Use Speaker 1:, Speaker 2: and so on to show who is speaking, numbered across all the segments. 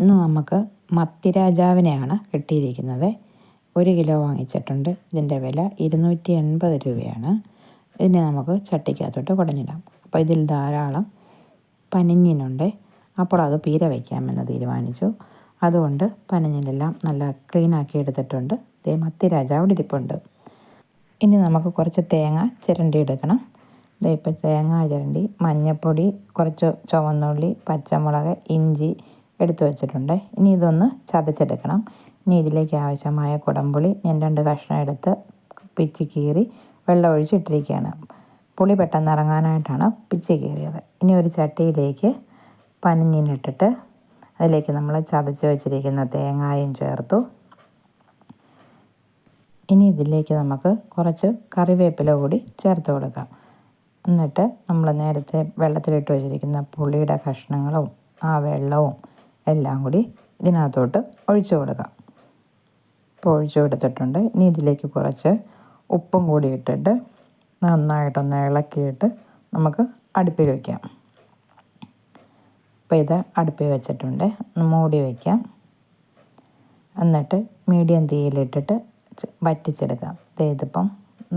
Speaker 1: ഇന്ന് നമുക്ക് മത്തിരാജാവിനെയാണ് കിട്ടിയിരിക്കുന്നത്. ഒരു കിലോ വാങ്ങിച്ചിട്ടുണ്ട്. ഇതിന്റെ വില ഇരുന്നൂറ്റി എൺപത് രൂപയാണ്. ഇതിനെ നമുക്ക് ചട്ടിക്കകത്തോട്ട് കുടഞ്ഞിടാം. അപ്പോൾ ഇതിൽ ധാരാളം പനിഞ്ഞിനുണ്ട്. അപ്പോൾ അത് പീര വയ്ക്കാമെന്ന് തീരുമാനിച്ചു. അതുകൊണ്ട് പനിഞ്ഞിലെല്ലാം നല്ല ക്ലീനാക്കി എടുത്തിട്ടുണ്ട്. ദേ മത്തിരാജാവിടെ ഇരിപ്പുണ്ട്. ഇനി നമുക്ക് കുറച്ച് തേങ്ങ ചിരണ്ടി എടുക്കണം. ദേ ഇപ്പോൾ തേങ്ങ ചിരണ്ടി മഞ്ഞൾപ്പൊടി കുറച്ച് ചുവന്നുള്ളി പച്ചമുളക് ഇഞ്ചി എടുത്തു വെച്ചിട്ടുണ്ട്. ഇനി ഇതൊന്ന് ചതച്ചെടുക്കണം. ഇനി ഇതിലേക്ക് ആവശ്യമായ കുടംപുളി ഞാൻ രണ്ട് കഷ്ണം എടുത്ത് പിച്ചി കീറി വെള്ളം ഒഴിച്ചിട്ടിരിക്കുകയാണ് പുളി പെട്ടെന്ന് ഇറങ്ങാനായിട്ടാണ് പിച്ചി കീറിയത്. ഇനി ഒരു ചട്ടിയിലേക്ക് പനിഞ്ഞിനിട്ടിട്ട് അതിലേക്ക് നമ്മൾ ചതച്ച് വെച്ചിരിക്കുന്ന തേങ്ങായും ചേർത്തു. ഇനി ഇതിലേക്ക് നമുക്ക് കുറച്ച് കറിവേപ്പില കൂടി ചേർത്ത് കൊടുക്കാം. എന്നിട്ട് നമ്മൾ നേരത്തെ വെള്ളത്തിലിട്ട് വെച്ചിരിക്കുന്ന പുളിയുടെ കഷ്ണങ്ങളും ആ വെള്ളവും എല്ലാം കൂടി ഇതിനകത്തോട്ട് ഒഴിച്ചു കൊടുക്കാം. ഇപ്പോൾ ഒഴിച്ചു കൊടുത്തിട്ടുണ്ട്. ഇനി ഇതിലേക്ക് കുറച്ച് ഉപ്പും കൂടി ഇട്ടിട്ട് നന്നായിട്ടൊന്ന് ഇളക്കിയിട്ട് നമുക്ക് അടുപ്പിൽ വയ്ക്കാം അപ്പോൾ ഇത് അടുപ്പിൽ വെച്ചിട്ടുണ്ട്. മൂടി വയ്ക്കാം എന്നിട്ട് മീഡിയം തീയിലിട്ടിട്ട് വറ്റിച്ചെടുക്കാം. ഇതിപ്പം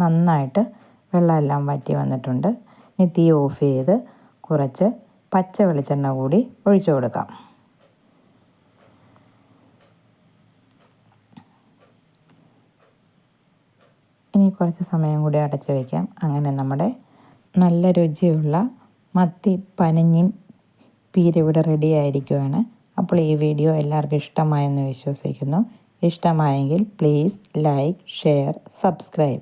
Speaker 1: നന്നായിട്ട് വെള്ളമെല്ലാം വറ്റി വന്നിട്ടുണ്ട്. ഇനി തീ ഓഫ് ചെയ്ത് കുറച്ച് പച്ച വെളിച്ചെണ്ണ കൂടി ഒഴിച്ചു കൊടുക്കാം. ഇനി കുറച്ച് സമയം കൂടി അടച്ചു വയ്ക്കാം. അങ്ങനെ നമ്മുടെ നല്ല രുചിയുള്ള മത്തി പനഞ്ഞിൻ പീര് ഇവിടെ റെഡി ആയിരിക്കുവാണ്. അപ്പോൾ ഈ വീഡിയോ എല്ലാവർക്കും ഇഷ്ടമായെന്ന് വിശ്വസിക്കുന്നു. ഇഷ്ടമായെങ്കിൽ please like share subscribe